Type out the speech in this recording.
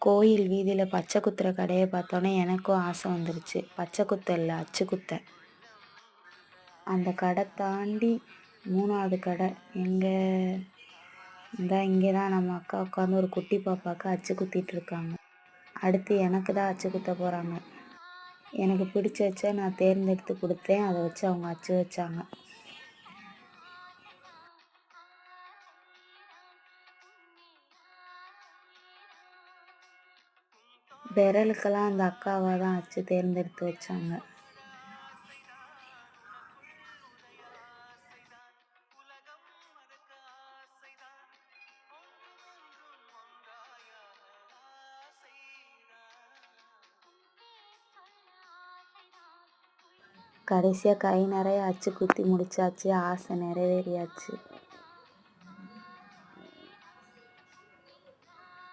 கோயில் வீதியில் பச்சை குத்துற கடையை பார்த்தோன்னே எனக்கும் ஆசை வந்துருச்சு. பச்சை குத்த இல்லை அச்சு குத்த. அந்த கடை தாண்டி மூணாவது கடை எங்கே இந்த இங்கே தான் நம்ம அக்கா உட்காந்து ஒரு குட்டி பாப்பாவுக்கு அச்சு குத்திட்டு இருக்காங்க. அடுத்து எனக்கு தான் அச்சு குத்த போகிறாங்க எனக்கு பிடிச்ச வச்ச நான் தேர்ந்தெடுத்து கொடுத்தேன். அதை வச்சு அவங்க அச்சு வச்சாங்க. விரலுக்கெல்லாம் அந்த அக்காவை தான் அச்சு தேர்ந்தெடுத்து வச்சாங்க. கடைசியாக கை நிறைய அச்சு குத்தி முடிச்சாச்சு. ஆசை நிறைவேறியாச்சு.